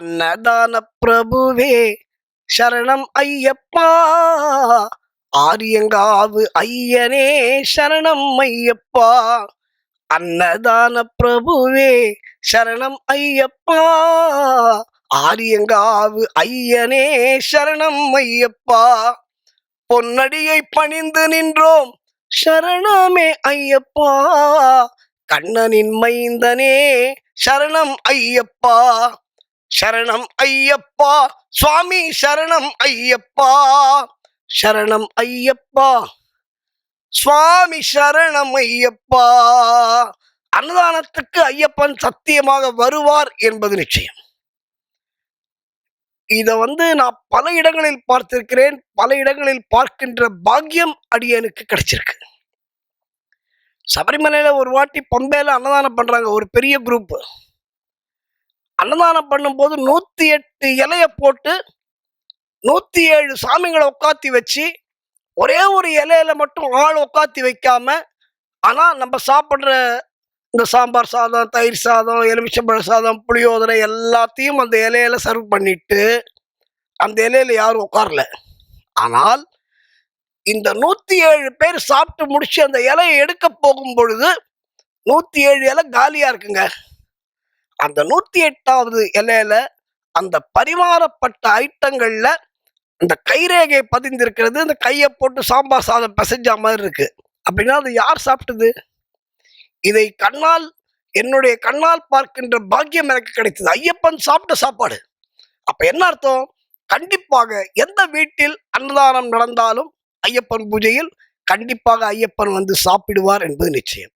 அன்னதான பிரபுவே சரணம் ஐயப்பா. ஆரியங்காவு ஐயனே சரணம் ஐயப்பா. அன்னதான பிரபுவே சரணம் ஐயப்பா. ஆரியங்காவு ஐயனே சரணம் ஐயப்பா. பொன்னடியை பணிந்து நின்றோம் சரணமே ஐயப்பா. கண்ணனின் மைந்தனே சரணம் ஐயப்பா. சரணம் ஐயப்பா சுவாமி சரணம் ஐயப்பா சரணம் ஐயப்பா சுவாமி சரணம் ஐயப்பா. அன்னதானத்துக்கு ஐயப்பன் சத்தியமாக வருவார் என்பது நிச்சயம். இதை வந்து நான் பல இடங்களில் பார்த்திருக்கிறேன் பல இடங்களில் பார்க்கின்ற பாக்கியம் அடியனுக்கு கிடைச்சிருக்கு. சபரிமலையில ஒரு வாட்டி பம்பையில அன்னதானம் பண்றாங்க ஒரு பெரிய குரூப் அன்னதானம் பண்ணும்போது நூற்றி எட்டு இலைய போட்டு நூற்றி ஏழு சாமிங்களை உட்காத்தி வச்சு ஒரே ஒரு இலையில மட்டும் ஆள் உட்காத்தி வைக்காம ஆனால் நம்ம சாப்பிட்ற இந்த சாம்பார் சாதம் தயிர் சாதம் எலுமிச்சம்பழ சாதம் புளியோதரை எல்லாத்தையும் அந்த இலையில சர்வ் பண்ணிட்டு அந்த இலையில யாரும் உட்காரல. ஆனால் இந்த நூற்றி ஏழு பேர் சாப்பிட்டு முடிச்சு அந்த இலையை எடுக்க போகும் பொழுது நூற்றி ஏழு இலை காலியாக இருக்குங்க. அந்த நூத்தி எட்டாவது இலையில அந்த பரிமாறப்பட்ட ஐட்டங்கள்ல இந்த கைரேகை பதிந்திருக்கிறது. இந்த கையை போட்டு சாம்பார் சாதம் பிசைஞ்ச மாதிரி இருக்கு. அப்படின்னா அது யார் சாப்பிட்டது? இதை கண்ணால் என்னுடைய கண்ணால் பார்க்கின்ற பாக்கியம் எனக்கு கிடைத்தது. ஐயப்பன் சாப்பிட்ட சாப்பாடு. அப்ப என்ன அர்த்தம்? கண்டிப்பாக எந்த வீட்டில் அன்னதானம் நடந்தாலும் ஐயப்பன் பூஜையில் கண்டிப்பாக ஐயப்பன் வந்து சாப்பிடுவார் என்பது நிச்சயம்.